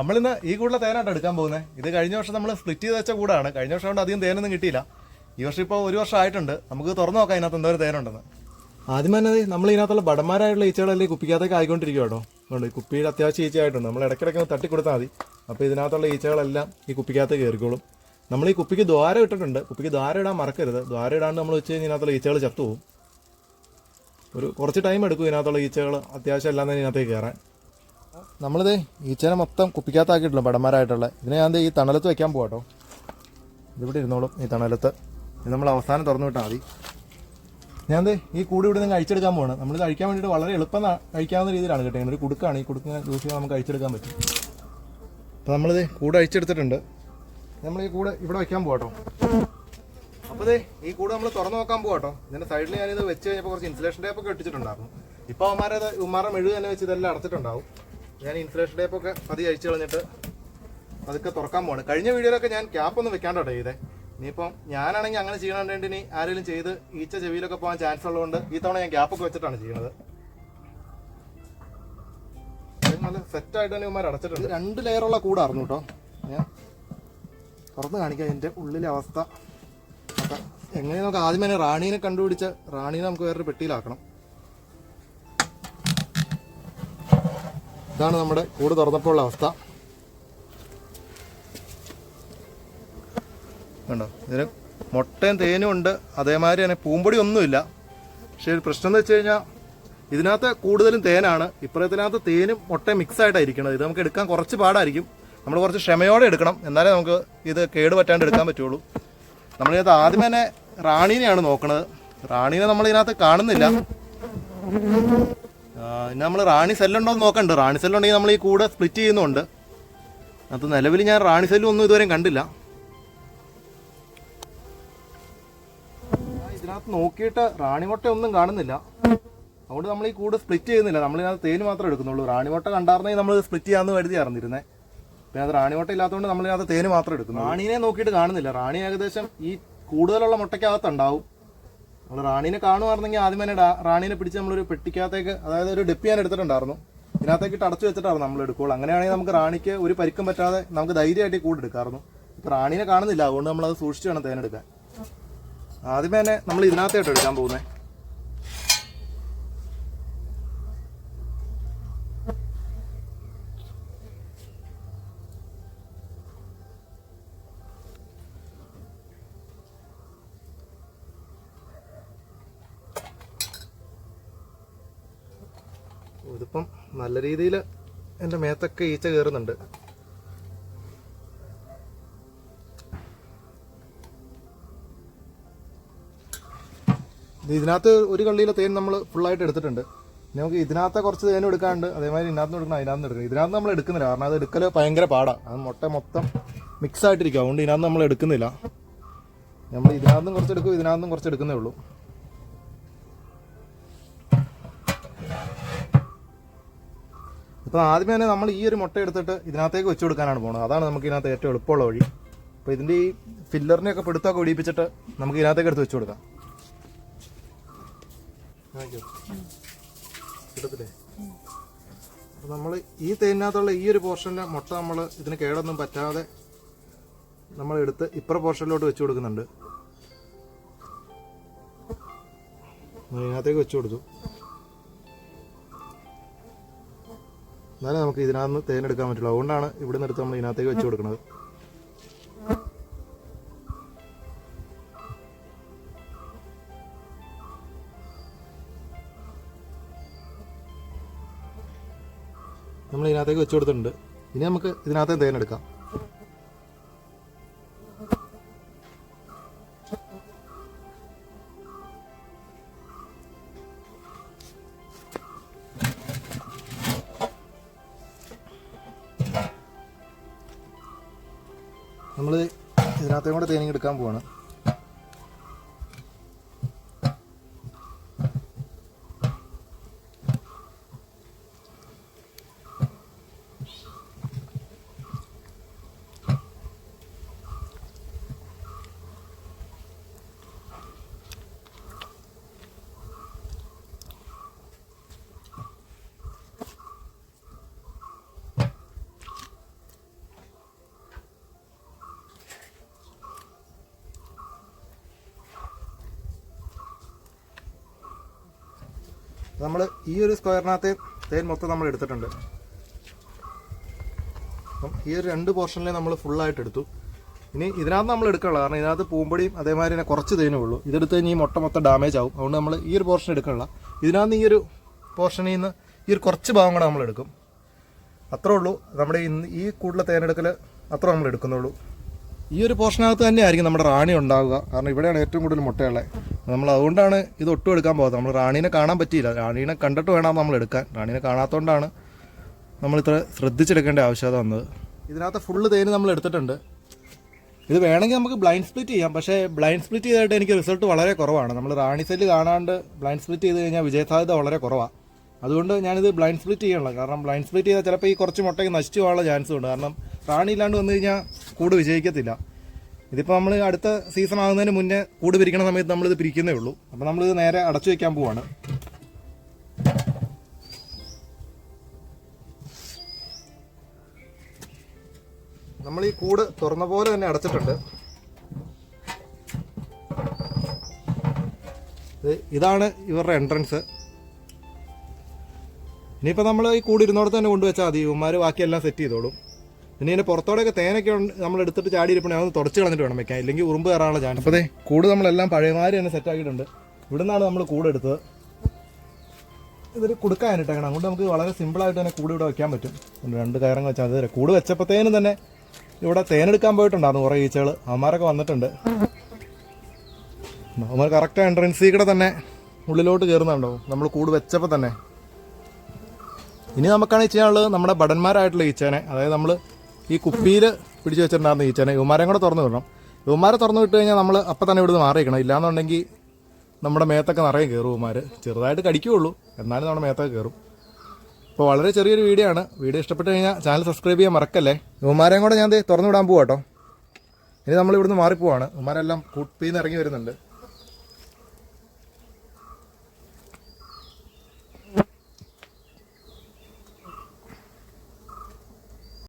നമ്മളിന്ന് ഈ കൂടുതൽ തേനായിട്ട് എടുക്കാൻ പോകുന്നത് ഇത് കഴിഞ്ഞ വർഷം നമ്മൾ സ്പ്ലിറ്റ് ചെയ്ത് വെച്ച കൂടാണ്. കഴിഞ്ഞ വർഷം കൊണ്ട് അധികം തേനൊന്നും കിട്ടിയില്ല. ഈ വർഷം ഇപ്പോൾ ഒരു വർഷം ആയിട്ടുണ്ട്. നമുക്ക് തുറന്നു നോക്കാം ഇതിനകത്ത് എന്തോരം തേനുണ്ടെന്ന്. ആദ്യം തന്നെ നമ്മൾ ഇതിനകത്തുള്ള ബടന്മാരായിട്ടുള്ള ഈച്ചകളല്ലേ കുപ്പിക്കകത്തേക്ക് ആയിക്കൊണ്ടിരിക്കും കേട്ടോ. അതുകൊണ്ട് ഈ കുപ്പിയുടെ അത്യാവശ്യം ഈച്ചയായിട്ടുണ്ട്. നമ്മൾ ഇടയ്ക്കിടയ്ക്ക് ഒന്ന് തട്ടിക്കൊടുത്താൽ മതി. അപ്പോൾ ഇതിനകത്തുള്ള ഈച്ചകളെല്ലാം ഈ കുപ്പിക്കകത്ത് കയറിക്കോളും. നമ്മൾ ഈ കുപ്പിക്ക് ദ്വാരം ഇട്ടിട്ടുണ്ട്. കുപ്പിക്ക് ദ്വാരം ഇടാൻ മറക്കരുത്. ദ്വാരം ഇടാണ്ട് നമ്മൾ വെച്ച് ഇതിനകത്തുള്ള ഈച്ചകൾ ചത്തുപോകും ഒരു കുറച്ച് ടൈം എടുക്കും ഇതിനകത്തുള്ള ഈച്ചകൾ അത്യാവശ്യം എല്ലാം ഇതിനകത്തേക്ക് കയറാൻ. നമ്മളിത് ഈച്ചേനെ മൊത്തം കുപ്പിക്കകത്താക്കിയിട്ടുള്ളൂ പടന്മാരായിട്ടുള്ള. ഇതിനെ ഞാൻ ഈ തണലത്ത് വെക്കാൻ പോകാട്ടോ ഇതിവിടെ ഇരുന്നോളൂ ഈ തണലത്ത്. ഇത് നമ്മൾ അവസാനം തുറന്നു വിട്ടാൽ മതി. ഞാൻ ഈ കൂടി ഇവിടെ നിന്ന് കഴിച്ചെടുക്കാൻ പോകണം നമ്മൾ ഇത് കഴിക്കാൻ വേണ്ടിയിട്ട് വളരെ എളുപ്പം കഴിക്കാവുന്ന രീതിയിലാണ് കേട്ടോ. ഒരു കുടുക്കാണ്. ഈ കുടുക്കിനെ യൂസ് നമുക്ക് കഴിച്ചെടുക്കാൻ പറ്റും. അപ്പോൾ നമ്മളിത് കൂട് അഴിച്ചെടുത്തിട്ടുണ്ട്. നമ്മൾ ഈ കൂട് ഇവിടെ വയ്ക്കാൻ പോകട്ടോ അപ്പോൾ ദേ ഈ കൂട് നമ്മൾ തുറന്നു നോക്കാൻ പോകട്ടോ ഇതിന്റെ സൈഡിൽ ഞാനിത് വെച്ച് കഴിഞ്ഞപ്പോൾ കുറച്ച് ഇൻസുലേഷൻ ടേപ്പ് ഒക്കെ ഇട്ടിട്ടുണ്ടായിരുന്നു. ഇപ്പോൾ അവന്മാരത് ഉമ്മാരുടെ മെഴുക് തന്നെ വെച്ച് ഇതെല്ലാം അടച്ചിട്ടുണ്ടാവും. ഞാൻ ഇൻസുലേഷൻ ടേപ്പ് ഒക്കെ പതി അഴിച്ചു കളഞ്ഞിട്ട് അതൊക്കെ തുറക്കാൻ പോവാണ്. കഴിഞ്ഞ വീഡിയോയിലൊക്കെ ഞാൻ ക്യാപ്പ് ഒന്നും വെക്കാണ്ടോ ചെയ്തേ. ഇനിയിപ്പം ഞാനാണെങ്കിൽ അങ്ങനെ ചെയ്യണം ഇനി ആരെങ്കിലും ചെയ്ത് ഈച്ച ചെവിയിലൊക്കെ പോകാൻ ചാൻസ് ഉള്ളതുകൊണ്ട് ഈ തവണ ഞാൻ ഗ്യാപ്പൊക്കെ വെച്ചിട്ടാണ് ചെയ്യുന്നത് നല്ല സെറ്റായിട്ട് തന്നെ അടച്ചിട്ടുണ്ട്. രണ്ട് ലെയറുള്ള കൂടായിരുന്നു കേട്ടോ ഞാൻ തുറന്ന് കാണിക്കാം എന്റെ ഉള്ളിലെ അവസ്ഥ. എങ്ങനെ നമുക്ക് ആദ്യം തന്നെ റാണീനെ കണ്ടുപിടിച്ച് റാണീനെ നമുക്ക് വേറൊരു പെട്ടിയിലാക്കണം. ഇതാണ് നമ്മുടെ കൂട് തുറന്നപ്പോൾ ഉള്ള അവസ്ഥ. കണ്ടോ? ഇതിന് മുട്ടയും തേനും ഉണ്ട്. അതേമാതിരി തന്നെ പൂമ്പൊടി ഒന്നുമില്ല. പക്ഷേ ഒരു പ്രശ്നം എന്ന് വെച്ച് കഴിഞ്ഞാൽ ഇതിനകത്ത് കൂടുതലും തേനാണ്. ഇപ്പുറത്തിനകത്ത് തേനും മുട്ടയും മിക്സ് ആയിട്ടാണ് ഇത് നമുക്ക് എടുക്കാൻ കുറച്ച് പാടായിരിക്കും. നമ്മൾ കുറച്ച് ക്ഷമയോടെ എടുക്കണം. എന്നാലേ നമുക്ക് ഇത് കേട് പറ്റാണ്ട് എടുക്കാൻ പറ്റുള്ളൂ. നമ്മളിതിനകത്ത് ആദ്യം തന്നെ റാണീനെയാണ് നോക്കണത്. റാണീനെ നമ്മൾ ഇതിനകത്ത് കാണുന്നില്ല. നമ്മൾ റാണി സെല്ലുണ്ടോ എന്ന് നോക്കണ്ട്. റാണി സെല്ലുണ്ടെങ്കിൽ നമ്മൾ ഈ കൂടെ സ്പ്ലിറ്റ് ചെയ്യുന്നുണ്ട്. അത് നിലവിൽ ഞാൻ റാണി സെല്ലും ഒന്നും ഇതുവരെയും കണ്ടില്ല. ഇതിനകത്ത് നോക്കിയിട്ട് റാണിമുട്ട ഒന്നും കാണുന്നില്ല. അതുകൊണ്ട് നമ്മൾ ഈ കൂട് സ്പ്ലിറ്റ് ചെയ്യുന്നില്ല. നമ്മൾ ഇതിനകത്ത് തേന് മാത്രമേ എടുക്കുന്നുള്ളൂ. റാണിമുട്ട കണ്ടാർന്നെങ്കിൽ നമ്മൾ സ്പ്ലിറ്റ് ചെയ്യാമെന്ന് കരുതി അറിഞ്ഞിരുന്നേ. പിന്നെ അത് റാണിമുട്ട ഇല്ലാത്തതുകൊണ്ട് നമ്മൾ ഇതിനകത്ത് തേന് മാത്രം എടുക്കുന്നു. റാണിനെ നോക്കിയിട്ട് കാണുന്നില്ല. റാണി ഏകദേശം ഈ കൂടുതലുള്ള മുട്ടയ്ക്കകത്ത് ഉണ്ടാവും നമ്മൾ റാണീനെ കാണുമായിരുന്നെങ്കിൽ ആദ്യം തന്നെ റാണീനെ പിടിച്ച് നമ്മളൊരു പെട്ടിക്കകത്തേക്ക് അതായത് ഒരു ഡെപ്പി ഞാൻ എടുത്തിട്ടുണ്ടായിരുന്നു. ഇതിനകത്തേക്ക് അടച്ചു വെച്ചിട്ടായിരുന്നു നമ്മൾ എടുക്കുള്ളൂ അങ്ങനെയാണെങ്കിൽ നമുക്ക് റാണിക്ക് ഒരു പരിക്കും പറ്റാതെ നമുക്ക് ധൈര്യമായിട്ട് കൂടെ കൂട് എടുക്കാമായിരുന്നു. ഇപ്പൊ റാണീനെ കാണുന്നില്ല അതുകൊണ്ട് നമ്മൾ അത് സൂക്ഷിച്ച് വേണം തേനെടുക്കാൻ. ആദ്യമേ തന്നെ നമ്മൾ ഇതിനകത്തായിട്ട് എടുക്കാൻ പോകുന്നത് ഇതിപ്പം നല്ല രീതിയിൽ എന്റെ മേത്തൊക്കെ ഈച്ച കയറുന്നുണ്ട് ഇത് ഇതിനകത്ത് ഒരു കള്ളിയിലെ തേൻ നമ്മൾ ഫുള്ളായിട്ട് എടുത്തിട്ടുണ്ട്. നമുക്ക് ഇതിനകത്ത് കുറച്ച് തേൻ എടുക്കാണ്ട് അതേമാതിരി ഇതിനകത്ത് എടുക്കണം അതിനകത്ത് എടുക്കണം. ഇതിനകത്ത് നമ്മൾ എടുക്കുന്നില്ല. കാരണം അത് എടുക്കൽ ഭയങ്കര പാടാണ് അത് മുട്ട മൊത്തം മിക്സ് ആയിട്ടിരിക്കും. അതുകൊണ്ട് ഇതിനകത്ത് നമ്മൾ എടുക്കുന്നില്ല. നമ്മൾ ഇതിനകത്തും കുറച്ച് എടുക്കും ഇതിനകത്തും കുറച്ച് എടുക്കുന്നേ ഉള്ളൂ. ഇപ്പം ആദ്യമേ തന്നെ നമ്മൾ ഈ ഒരു മുട്ട എടുത്തിട്ട് ഇതിനകത്തേക്ക് വെച്ച് കൊടുക്കാനാണ് പോകുന്നത് അതാണ് നമുക്ക് ഇതിനകത്ത് ഏറ്റവും എളുപ്പമുള്ള വഴി. അപ്പോൾ ഇതിന്റെ ഈ ഫില്ലറിനെയൊക്കെ പിടുത്തൊക്കെ ഒടിയിപ്പിച്ചിട്ട് നമുക്ക് ഇതിനകത്തേക്ക് എടുത്ത് വെച്ച് കൊടുക്കാം. അപ്പോൾ നമ്മൾ ഈ തേനിനകത്തുള്ള ഈ ഒരു പോർഷന്റെ മുട്ട നമ്മൾ ഇതിന് കേടൊന്നും പറ്റാതെ നമ്മൾ എടുത്ത് ഇപ്പുറ പോർഷനിലോട്ട് വെച്ച് കൊടുക്കുന്നുണ്ട്. ഇതിനകത്തേക്ക് വെച്ച് കൊടുത്തു. എന്നാലേ നമുക്ക് ഇതിനകത്ത് തേൻ എടുക്കാൻ പറ്റുള്ളൂ. അതുകൊണ്ടാണ് ഇവിടെ നിന്ന് എടുത്ത് നമ്മൾ ഇതിനകത്തേക്ക് വെച്ച് കൊടുക്കുന്നത്. നമ്മൾ ഇതിനകത്തേക്ക് വെച്ച് കൊടുത്തിട്ടുണ്ട്. ഇനി നമുക്ക് ഇതിനകത്ത് തേനെടുക്കാം. നമ്മൾ ഇതിനകത്തേയും കൂടെ തേനിങ് എടുക്കാൻ പോവാണ്. നമ്മൾ ഈ ഒരു സ്ക്വയറിനകത്ത് തേൻ മൊത്തം നമ്മൾ എടുത്തിട്ടുണ്ട്. അപ്പം ഈ ഒരു രണ്ട് പോർഷനിലെ നമ്മൾ ഫുള്ളായിട്ട് എടുത്തു. ഇനി ഇതിനകത്ത് നമ്മൾ എടുക്കാനുള്ള കാരണം ഇതിനകത്ത് പൂമ്പൊടിയും അതേമാതിരി തന്നെ കുറച്ച് തേനേ ഉള്ളൂ. ഇതെടുത്ത് കഴിഞ്ഞാൽ ഈ മുട്ട മൊത്തം ഡാമേജ് ആവും. അതുകൊണ്ട് നമ്മൾ ഈ ഒരു പോർഷൻ എടുക്കാനുള്ള. ഇതിനകത്ത് ഈ ഒരു പോർഷനിൽ നിന്ന് ഈ ഒരു കുറച്ച് ഭാഗം കൂടെ നമ്മൾ എടുക്കും. അത്രേ ഉള്ളൂ. നമ്മുടെ ഈ കൂടുതൽ തേനെടുക്കൽ അത്ര നമ്മൾ എടുക്കുന്നുള്ളൂ. ഈ ഒരു പോർഷനകത്ത് തന്നെയായിരിക്കും നമ്മുടെ റാണി ഉണ്ടാവുക. കാരണം ഇവിടെയാണ് ഏറ്റവും കൂടുതൽ മുട്ടയുള്ളത്. നമ്മൾ അതുകൊണ്ടാണ് ഇത് ഒട്ടും എടുക്കാൻ പോകുന്നത് നമ്മൾ റാണീനെ കാണാൻ പറ്റിയില്ല. റാണീനെ കണ്ടിട്ട് വേണം നമ്മൾ എടുക്കാൻ. റാണീനെ കാണാത്തതുകൊണ്ടാണ് നമ്മൾ ഇത്ര ശ്രദ്ധിച്ചെടുക്കേണ്ട ആവശ്യകത വന്നത്. ഇതിനകത്ത് ഫുള്ള് തേന് നമ്മൾ എടുത്തിട്ടുണ്ട്. ഇത് വേണമെങ്കിൽ നമുക്ക് ബ്ലൈൻഡ് സ്പ്ലിറ്റ് ചെയ്യാം. പക്ഷേ ബ്ലൈൻഡ് സ്പ്ലിറ്റ് ചെയ്തിട്ട് എനിക്ക് റിസൾട്ട് വളരെ കുറവാണ്. നമ്മൾ റാണി സെല്ല് കാണാണ്ട് ബ്ലൈൻഡ് സ്പ്ലിറ്റ് ചെയ്ത് കഴിഞ്ഞാൽ വിജയസാധ്യത വളരെ കുറവാണ് അതുകൊണ്ട് ഞാനിത് ബ്ലൈൻഡ് സ്പ്ലിറ്റ് ചെയ്യണം കാരണം ബ്ലൈൻഡ് സ്പ്ലിറ്റ് ചെയ്താൽ ചിലപ്പോൾ ഈ കുറച്ച് മുട്ടയ്ക്ക് നശിച്ചു പോകാനുള്ള ചാൻസ് ഉണ്ട്. കാരണം റാണി ഇല്ലാണ്ട് വന്നു കഴിഞ്ഞാൽ കൂട് വിജയിക്കത്തില്ല. ഇതിപ്പോൾ നമ്മൾ അടുത്ത സീസൺ ആകുന്നതിന് മുന്നേ കൂട് പിരിക്കണ സമയത്ത് നമ്മളിത് പിരിക്കുന്നേ ഉള്ളൂ. അപ്പോൾ നമ്മളിത് നേരെ അടച്ചു വയ്ക്കാൻ പോവാണ്. നമ്മൾ ഈ കൂട് തുറന്ന പോലെ തന്നെ അടച്ചിട്ടുണ്ട്. ഇതാണ് ഇവരുടെ എൻട്രൻസ് ഇനിയിപ്പോൾ നമ്മൾ ഈ കൂട് ഇരുന്നോടത്ത് തന്നെ കൊണ്ടുവച്ചാൽ മതി. ഇവന്മാർ ബാക്കിയെല്ലാം സെറ്റ് ചെയ്തോളും. പിന്നെ ഇതിന്റെ പുറത്തോടെയൊക്കെ തേനൊക്കെ നമ്മൾ എടുത്തിട്ട് ചാടി ഇരിപ്പണേ അത് തുടച്ച് കളഞ്ഞിട്ട് വേണം വെക്കാൻ. ഇല്ലെങ്കിൽ ഉറുമ്പ് കയറാനുള്ള ചാൻസ് അപ്പോൾ കൂട് നമ്മളെല്ലാം പഴയമാര് തന്നെ സെറ്റ് ആക്കിയിട്ടുണ്ട്. ഇവിടെ നിന്നാണ് നമ്മൾ കൂട് എടുത്തത്. ഇതൊരു കൊടുക്കാനിട്ടേക്കണം അങ്ങോട്ട് നമുക്ക് വളരെ സിമ്പിളായിട്ട് തന്നെ കൂട് ഇവിടെ വെക്കാൻ പറ്റും. രണ്ട് കയറങ്ങ് വെച്ചാൽ അത് തരാം. കൂട് വെച്ചപ്പോഴത്തേനും തന്നെ ഇവിടെ തേനെടുക്കാൻ പോയിട്ടുണ്ടായിരുന്നു കുറേ ഈച്ചകൾ അവന്മാരൊക്കെ വന്നിട്ടുണ്ട്. അവന്മാർ കറക്റ്റ് എൻട്രൻസിൽ കൂടെ തന്നെ ഉള്ളിലോട്ട് കയറുന്നുണ്ടോ നമ്മൾ കൂട് വെച്ചപ്പോൾ തന്നെ. ഇനി നമുക്കാണ് ചെയ്യാനുള്ളത് നമ്മുടെ ബടന്മാരായിട്ടുള്ള ഈച്ചേനെ. അതായത് നമ്മൾ ഈ കുപ്പിയിൽ പിടിച്ചു വെച്ചിട്ടുണ്ടായിരുന്ന ഈച്ചേനെ. ഇവന്മാരെയും കൂടെ തുറന്നു വിടണം. ഇവന്മാരെ തുറന്നു വിട്ട് കഴിഞ്ഞാൽ നമ്മൾ അപ്പം തന്നെ ഇവിടുന്ന് മാറിയിരിക്കണം ഇല്ലാന്നുണ്ടെങ്കിൽ നമ്മുടെ മേത്തൊക്കെ നിറയെ കയറും ഇവന്മാർ ചെറുതായിട്ട് കടിക്കുകയുള്ളൂ എന്നാലും നമ്മുടെ മേത്തൊക്കെ കയറും അപ്പോൾ വളരെ ചെറിയൊരു വീഡിയോ ആണ്. വീഡിയോ ഇഷ്ടപ്പെട്ട് കഴിഞ്ഞാൽ ചാനൽ സബ്സ്ക്രൈബ് ചെയ്യാൻ മറക്കല്ലേ? ഇവന്മാരെയും കൂടെ ഞാൻ തുറന്നു വിടാൻ പോവാട്ടോ. ഇനി നമ്മൾ ഇവിടുന്ന് മാറിപ്പോവാണ്. ഇവന്മാരെല്ലാം നിന്ന് ഇറങ്ങി വരുന്നുണ്ട്.